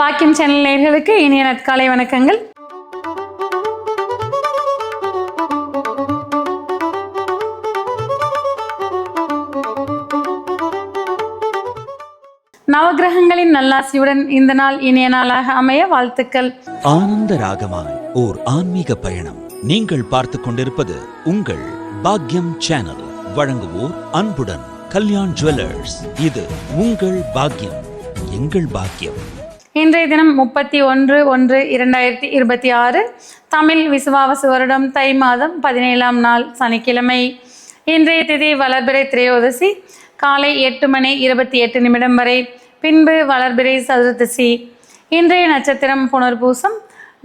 பாக்கியம் சேனல் நேர்களுக்கு இனிய நற்காலை வணக்கங்கள். நவகிரகங்களின் நல்லாசியுடன் இந்த நாள் இனிய நாளாக அமைய வாழ்த்துக்கள். ஆனந்த ராகமாய் ஓர் ஆன்மீக பயணம். நீங்கள் பார்த்து கொண்டிருப்பது உங்கள் பாக்யம் சேனல். வழங்குவோர் அன்புடன் கல்யாண் ஜுவல்லர்ஸ். இது உங்கள் பாக்யம் எங்கள் பாக்கியம். இன்றைய தினம் முப்பத்தி ஒன்று ஒன்று இரண்டாயிரத்தி இருபத்தி ஆறு தமிழ் விசுவாவசு வருடம் தை மாதம் பதினேழாம் நாள் சனிக்கிழமை. இன்றைய திதி வளர்பிறை திரையோதசி காலை எட்டு மணி இருபத்தி எட்டு நிமிடம் வரை பின்பு வளர்பிறை சதுர்தசி இன்றைய நட்சத்திரம் புனர்பூசம்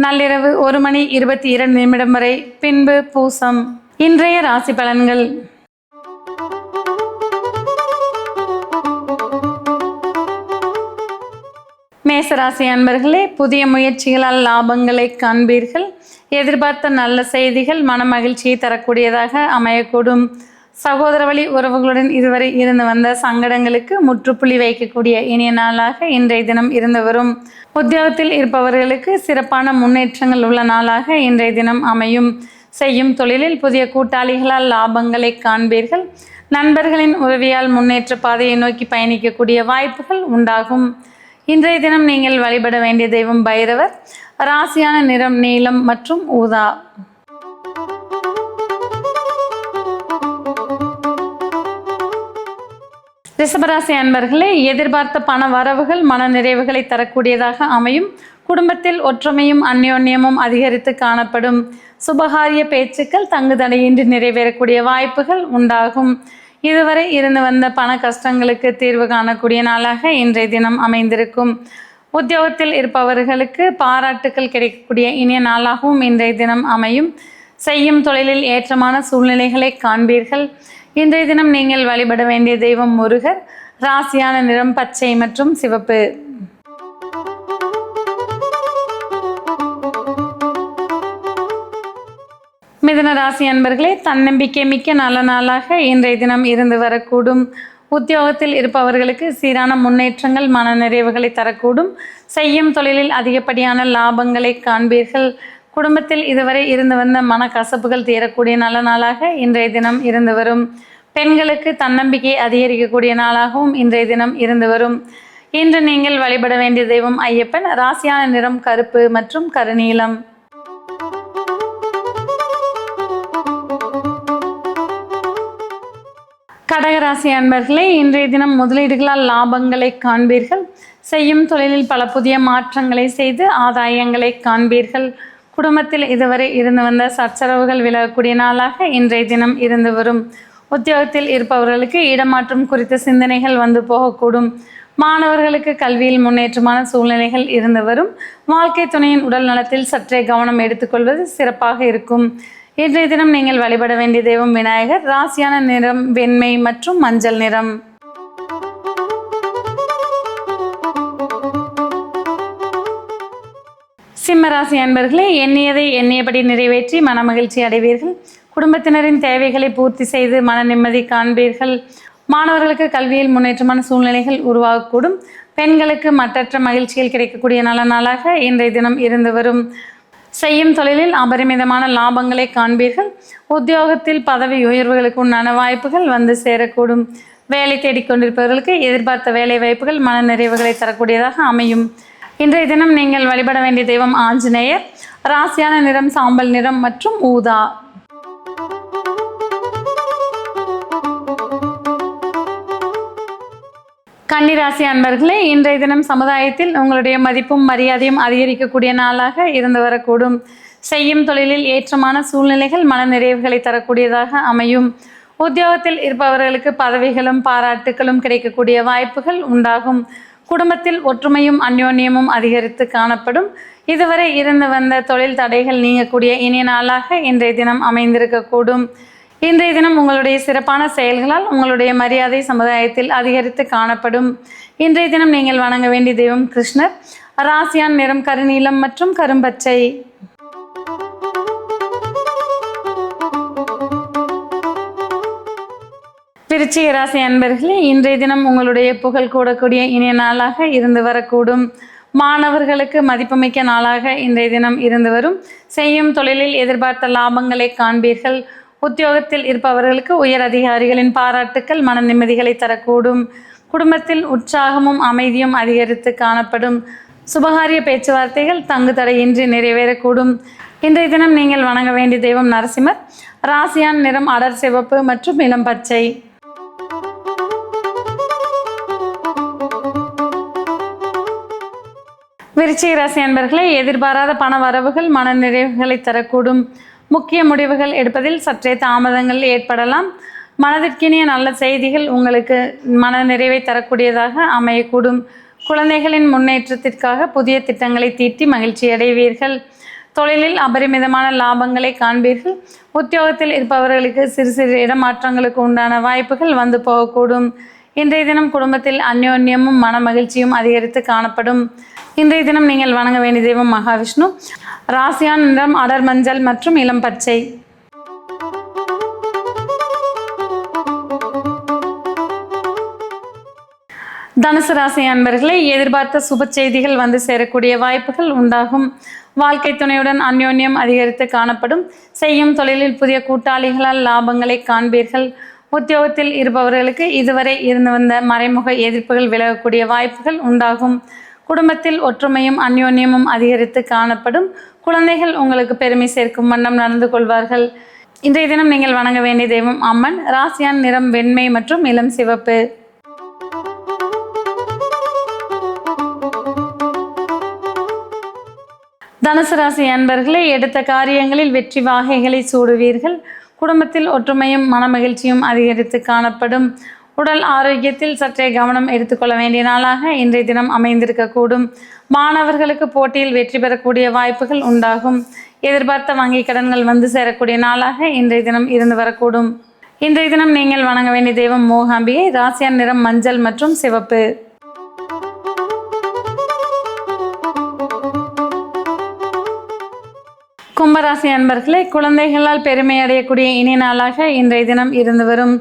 நள்ளிரவு ஒரு மணி இருபத்தி இரண்டு நிமிடம் வரை பின்பு பூசம். இன்றைய ராசி பலன்கள். மேசராசி அன்பர்களே புதிய முயற்சிகளால் லாபங்களை காண்பீர்கள். எதிர்பார்த்த நல்ல செய்திகள் மன மகிழ்ச்சியை தரக்கூடியதாக அமையக்கூடும். சகோதர வழி உறவுகளுடன் இதுவரை இருந்து வந்த சங்கடங்களுக்கு முற்றுப்புள்ளி வைக்கக்கூடிய இனிய நாளாக இன்றைய தினம் இருந்து வரும். உத்தியோகத்தில் இருப்பவர்களுக்கு சிறப்பான முன்னேற்றங்கள் உள்ள நாளாக இன்றைய தினம் அமையும். செய்யும் தொழிலில் புதிய கூட்டாளிகளால் லாபங்களை காண்பீர்கள். நண்பர்களின் உதவியால் முன்னேற்ற பாதையை நோக்கி பயணிக்கக்கூடிய வாய்ப்புகள் உண்டாகும். இன்றைய தினம் நீங்கள் வழிபட வேண்டிய தெய்வம் பைரவர் ராசியான நிறம் நீலம் மற்றும் ஊதா. ரிஷபராசி அன்பர்களே எதிர்பார்த்த பண வரவுகள் மன நிறைவுகளை தரக்கூடியதாக அமையும். குடும்பத்தில் ஒற்றுமையும் அந்யோன்யமும் அதிகரித்து காணப்படும். சுபகாரிய பேச்சுக்கள் தங்குதடையின்றி நிறைவேறக்கூடிய வாய்ப்புகள் உண்டாகும். இதுவரை இருந்து வந்த பண கஷ்டங்களுக்கு தீர்வு காணக்கூடிய நாளாக இன்றைய தினம் அமைந்திருக்கும். உத்தியோகத்தில் இருப்பவர்களுக்கு பாராட்டுக்கள் கிடைக்கக்கூடிய இனிய நாளாகவும் இன்றைய தினம் அமையும். செய்யும் தொழிலில் ஏற்றமான சூழ்நிலைகளை காண்பீர்கள். இன்றைய தினம் நீங்கள் வழிபட வேண்டிய தெய்வம் முருகர். ராசியான நிறம் பச்சை மற்றும் சிவப்பு. மிதுன ராசி அன்பர்களே தன்னம்பிக்கை மிக்க நல்ல நாளாக இன்றைய தினம் இருந்து வரக்கூடும். உத்தியோகத்தில் இருப்பவர்களுக்கு சீரான முன்னேற்றங்கள் மன நிறைவுகளை தரக்கூடும். செய்யும் தொழிலில் அதிகப்படியான லாபங்களை காண்பீர்கள். குடும்பத்தில் இதுவரை இருந்து வந்த மனக்கசப்புகள் தீரக்கூடிய நல்ல நாளாக இன்றைய தினம் இருந்து வரும். பெண்களுக்கு தன்னம்பிக்கை அதிகரிக்கக்கூடிய நாளாகவும் இன்றைய தினம் இருந்து வரும். இன்று நீங்கள் வழிபட வேண்டிய தெய்வம் ஐயப்பன் ராசியான நிறம் கருப்பு மற்றும் கருநீலம். கடகராசி அன்பர்களே இன்றைய தினம் முதலீடுகளால் லாபங்களை காண்பீர்கள். செய்யும் தொழிலில் பல புதிய மாற்றங்களை செய்து ஆதாயங்களை காண்பீர்கள். குடும்பத்தில் இதுவரை இருந்து வந்த சச்சரவுகள் விலகக்கூடிய நாளாக இன்றைய தினம் இருந்து வரும். உத்தியோகத்தில் இருப்பவர்களுக்கு இடமாற்றம் குறித்த சிந்தனைகள் வந்து போகக்கூடும். மாணவர்களுக்கு கல்வியில் முன்னேற்றமான சூழ்நிலைகள் இருந்து வரும். வாழ்க்கை துணையின் உடல் நலத்தில் சற்றே கவனம் எடுத்துக்கொள்வது சிறப்பாக இருக்கும். இன்றைய தினம் நீங்கள் வழிபட வேண்டிய தெய்வம் விநாயகர். ராசியான நிறம் வெண்மை மற்றும் மஞ்சள் நிறம். சிம்மராசி அன்பர்களே எண்ணியதை எண்ணியபடி நிறைவேற்றி மனமகிழ்ச்சி அடைவீர்கள். குடும்பத்தினரின் தேவைகளை பூர்த்தி செய்து மன நிம்மதி காண்பீர்கள். மாணவர்களுக்கு கல்வியில் முன்னேற்றமான சூழ்நிலைகள் உருவாகக்கூடும். பெண்களுக்கு மற்றற்ற மகிழ்ச்சிகள் கிடைக்கக்கூடிய நல்ல நாளாக இன்றைய தினம் இருந்து வரும். செய்யும் தொழிலில் அபரிமிதமான லாபங்களை காண்பீர்கள். உத்தியோகத்தில் பதவி உயர்வுகளுக்கு உண்டான வாய்ப்புகள் வந்து சேரக்கூடும். வேலை தேடிக்கொண்டிருப்பவர்களுக்கு எதிர்பார்த்த வேலை வாய்ப்புகள் மன நிறைவுகளை தரக்கூடியதாக அமையும். இன்றைய தினம் நீங்கள் வழிபட வேண்டிய தெய்வம் ஆஞ்சநேயர். ராசியான நிறம் சாம்பல் நிறம் மற்றும் ஊதா. கன்னிராசி அன்பர்களே இன்றைய தினம் சமுதாயத்தில் உங்களுடைய மதிப்பும் மரியாதையும் அதிகரிக்கக்கூடிய நாளாக இருந்து வரக்கூடும். செய்யும் தொழிலில் ஏற்றமான சூழ்நிலைகள் மன நிறைவுகளை தரக்கூடியதாக அமையும். உத்தியோகத்தில் இருப்பவர்களுக்கு பதவிகளும் பாராட்டுகளும் கிடைக்கக்கூடிய வாய்ப்புகள் உண்டாகும். குடும்பத்தில் ஒற்றுமையும் அந்யோன்யமும் அதிகரித்து காணப்படும். இதுவரை இருந்து வந்த தொழில் தடைகள் நீங்கக்கூடிய இனிய நாளாக இன்றைய தினம் அமைந்திருக்கக்கூடும். இன்றைய தினம் உங்களுடைய சிறப்பான செயல்களால் உங்களுடைய மரியாதை சமுதாயத்தில் அதிகரித்து காணப்படும். இன்றைய தினம் நீங்கள் வணங்க வேண்டிய தெய்வம் கிருஷ்ணர். ராசியான் நிறம் கருநீலம் மற்றும் கரும்பச்சை. விருச்சிக ராசி அன்பர்களே இன்றைய தினம் உங்களுடைய புகழ் கூடக்கூடிய இனிய நாளாக இருந்து வரக்கூடும். மாணவர்களுக்கு மதிப்புமிக்க நாளாக இன்றைய தினம் இருந்து வரும். செய்யும் தொழிலில் எதிர்பார்த்த லாபங்களை காண்பீர்கள். உத்தியோகத்தில் இருப்பவர்களுக்கு உயர் அதிகாரிகளின் பாராட்டுக்கள் மன நிம்மதிகளை தரக்கூடும். குடும்பத்தில் உற்சாகமும் அமைதியும் அதிகரித்து காணப்படும். சுபகாரிய பேச்சுவார்த்தைகள் தங்கு தடையின்றி நிறைவேறக்கூடும். இன்றைய தினம் நீங்கள் வணங்க வேண்டிய தெய்வம் நரசிம்மர். ராசியான் நிறம் அடர் சிவப்பு மற்றும் இளம் பச்சை. விருச்சிக ராசி அன்பர்களே எதிர்பாராத பண வரவுகள் மன நிறைவுகளை தரக்கூடும். முக்கிய முடிவுகள் எடுப்பதில் சற்றே தாமதங்கள் ஏற்படலாம். மனதிற்கினிய நல்ல செய்திகள் உங்களுக்கு மன நிறைவை தரக்கூடியதாக அமையக்கூடும். குழந்தைகளின் முன்னேற்றத்திற்காக புதிய திட்டங்களை தீட்டி மகிழ்ச்சி அடைவீர்கள். தொழிலில் அபரிமிதமான லாபங்களை காண்பீர்கள். உத்தியோகத்தில் இருப்பவர்களுக்கு சிறு சிறு இடமாற்றங்களுக்கு உண்டான வாய்ப்புகள் வந்து போகக்கூடும். இன்றைய தினம் குடும்பத்தில் அந்யோன்யமும் மன மகிழ்ச்சியும் அதிகரித்து காணப்படும் இன்றைய தினம் நீங்கள் வணங்க வேண்டிய தெய்வம் மகாவிஷ்ணு. ராசியான் நிறம் அடர் மஞ்சள் மற்றும் இளம் பச்சை. தனுசு ராசி அன்பர்களே எதிர்பார்த்த சுப செய்திகள் வந்து சேரக்கூடிய வாய்ப்புகள் உண்டாகும். வாழ்க்கை துணையுடன் அந்யோன்யம் அதிகரித்து காணப்படும். செய்யும் தொழிலில் புதிய கூட்டாளிகளால் லாபங்களை காண்பீர்கள். உத்தியோகத்தில் இருப்பவர்களுக்கு இதுவரை இருந்து வந்த மறைமுக எதிர்ப்புகள் விலகக்கூடிய வாய்ப்புகள் உண்டாகும். குடும்பத்தில் ஒற்றுமையும் அந்யோன்யமும் அதிகரித்து காணப்படும். குழந்தைகள் உங்களுக்கு பெருமை சேர்க்கும் வண்ணம் நடந்து கொள்வார்கள். இன்றைய தினம் நீங்கள் வணங்க வேண்டிய தெய்வம் அம்மன். ராசியான் நிறம் வெண்மை மற்றும் இளம் சிவப்பு. தனுசு ராசி அன்பர்களே எடுத்த காரியங்களில் வெற்றி வாகைகளை சூடுவீர்கள். குடும்பத்தில் ஒற்றுமையும் மனமகிழ்ச்சியும் அதிகரித்து காணப்படும். உடல் ஆரோக்கியத்தில் சற்றே கவனம் எடுத்துக்கொள்ள வேண்டிய நாளாக இன்றைய தினம் அமைந்திருக்கக்கூடும். மாணவர்களுக்கு போட்டியில் வெற்றி பெறக்கூடிய வாய்ப்புகள் உண்டாகும். எதிர்பார்த்த வங்கி கடன்கள் வந்து சேரக்கூடிய நாளாக இன்றைய தினம் இருந்து வரக்கூடும். இன்றைய தினம் நீங்கள் வணங்க வேண்டிய தெய்வம் மோகாம்பியை ராசியான் நிறம் மஞ்சள் மற்றும் சிவப்பு. கும்பராசி அன்பர்களே குழந்தைகளால் பெருமை அடையக்கூடிய இனி நாளாக இன்றைய தினம் இருந்து வரும்.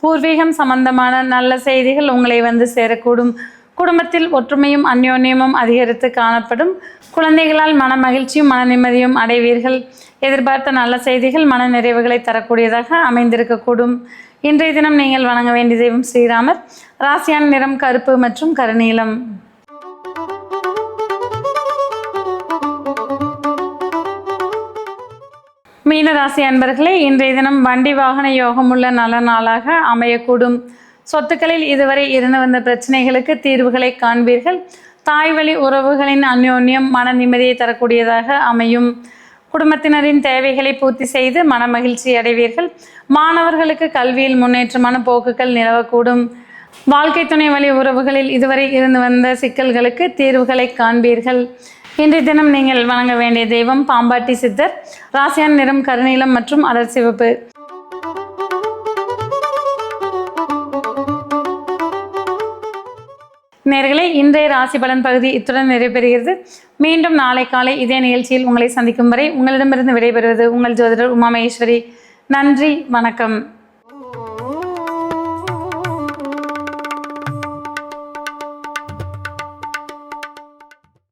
பூர்வீகம் சம்பந்தமான நல்ல செய்திகள் உங்களை வந்து சேரக்கூடும். குடும்பத்தில் ஒற்றுமையும் அந்யோன்யமும் அதிகரித்து காணப்படும். குழந்தைகளால் மன மகிழ்ச்சியும் மன நிம்மதியும் அடைவீர்கள். எதிர்பார்த்த நல்ல செய்திகள் மன நிறைவுகளை தரக்கூடியதாக அமைந்திருக்கக்கூடும். இன்றைய தினம் நீங்கள் வணங்க வேண்டிய தெய்வம் ஸ்ரீராமர். ராசியான் நிறம் கருப்பு மற்றும் கருநீலம். மீனராசி அன்பர்களே இன்றைய தினம் வண்டி வாகன யோகம் உள்ள நல்ல நாளாக அமையக்கூடும். சொத்துக்களில் இதுவரை இருந்து வந்த பிரச்சனைகளுக்கு தீர்வுகளை காண்பீர்கள். தாய் வழி உறவுகளின் அந்யோன்யம் மன நிம்மதியை தரக்கூடியதாக அமையும். குடும்பத்தினரின் தேவைகளை பூர்த்தி செய்து மன மகிழ்ச்சி அடைவீர்கள். மாணவர்களுக்கு கல்வியில் முன்னேற்றமான போக்குகள் நிலவக்கூடும். வாழ்க்கை துணை வழி உறவுகளில் இதுவரை இருந்து வந்த சிக்கல்களுக்கு தீர்வுகளை காண்பீர்கள். இன்றைய தினம் நீங்கள் வணங்க வேண்டிய தெய்வம் பாம்பாட்டி சித்தர் ராசியான் நிறம் கருநீலம் மற்றும் அடர் சிவப்பு. நேர்களே இன்றைய ராசி பலன் பகுதி இத்துடன் நிறைவேறுகிறது மீண்டும் நாளை காலை இதே நிகழ்ச்சியில் உங்களை சந்திக்கும் வரை உங்களிடமிருந்து விடைபெறுவது உங்கள் ஜோதிடர் உமா மகேஸ்வரி நன்றி வணக்கம்.